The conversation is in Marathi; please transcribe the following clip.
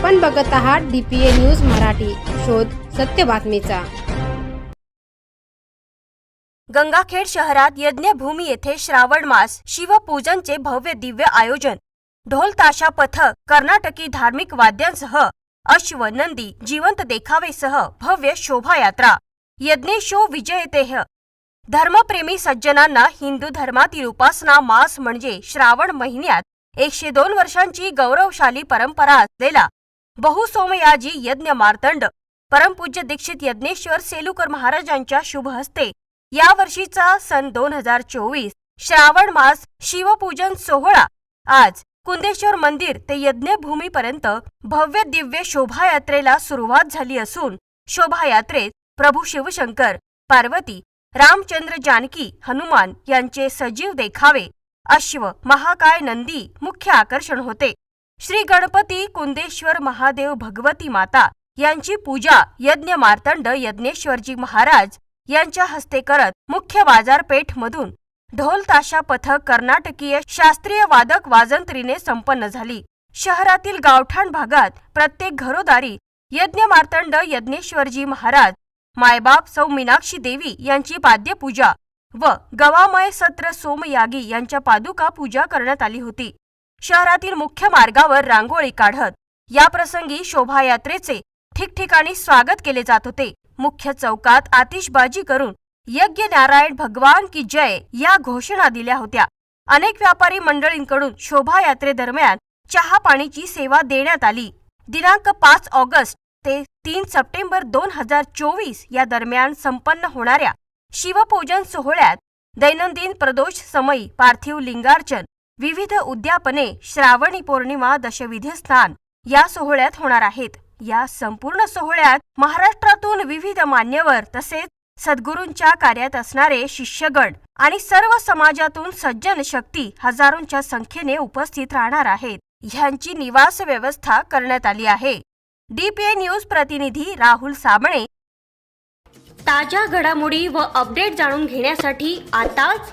आपण बघत आहात डीपीए न्यूज मराठी. शोध सत्य बातमीचा. गंगाखेड शहरात यज्ञभूमी येथे श्रावण मास शिवपूजनचे भव्य दिव्य आयोजन. ढोल ताशा पथक कर्नाटकी धार्मिक वाद्यांसह अश्व नंदी जिवंत देखावेसह भव्य शोभायात्रा. यज्ञेशो विजयतेह. धर्मप्रेमी सज्जनांना हिंदू धर्मातील उपासना मास म्हणजे श्रावण महिन्यात एकशे दोन वर्षांची गौरवशाली परंपरा असलेला बहुसोमयाजी यज्ञ मार्तंड परमपूज्य दीक्षित यज्ञेश्वर सेलुकर महाराजांच्या शुभ हस्ते. या वर्षीचा सन दोन हजार चोवीस श्रावण मास शिवपूजन सोहळा. आज कुंदेश्वर मंदिर ते यज्ञभूमीपर्यंत भव्य दिव्य शोभायात्रेला सुरुवात झाली असून शोभायात्रेत प्रभू शिवशंकर पार्वती रामचंद्र जानकी हनुमान यांचे सजीव देखावे. अश्व महाकाय नंदी मुख्य आकर्षण होते. श्री गणपती कुंदेश्वर महादेव भगवती माता यांची पूजा यज्ञ मार्तंड यज्ञेश्वरजी महाराज यांच्या हस्ते करत मुख्य बाजारपेठमधून ढोलताशा ढोल ताशा पथक कर्नाटकीय शास्त्रीय वादक वाजंत्रीने संपन्न झाली. शहरातील गावठाण भागात प्रत्येक घरोदारी यज्ञ मार्तंड यज्ञेश्वरजी महाराज मायबाप सौ मीनाक्षी देवी यांची पाद्यपूजा व गवामय सत्र सोमयागी यांच्या पादुका पूजा करण्यात आली होती. शहरातील मुख्य मार्गावर रांगोळी काढत. या प्रसंगी शोभायात्रेचे ठिकठिकाणी स्वागत केले जात होते. मुख्य चौकात आतिषबाजी करून यज्ञ नारायण भगवान की जय या घोषणा दिल्या होत्या. अनेक व्यापारी मंडळींकडून शोभायात्रेदरम्यान चहा पाणीची सेवा देण्यात आली. दिनांक पाच ऑगस्ट ते तीन सप्टेंबर दोन हजार चोवीस या दरम्यान संपन्न होणाऱ्या शिवपूजन सोहळ्यात दैनंदिन प्रदोष समयी पार्थिव लिंगार्चन विविध उद्यापने श्रावणी पौर्णिमा दशविधी स्नान या सोहळ्यात होणार आहेत. या संपूर्ण सोहळ्यात महाराष्ट्रातून विविध मान्यवर तसेच सद्गुरूंच्या कार्यात असणारे शिष्यगण आणि सर्व समाजातून सज्जन शक्ती हजारोंच्या संख्येने उपस्थित राहणार आहेत. ह्यांची निवास व्यवस्था करण्यात आली आहे. डीपीए न्यूज प्रतिनिधी राहुल साबणे. ताज्या घडामोडी व अपडेट जाणून घेण्यासाठी आताच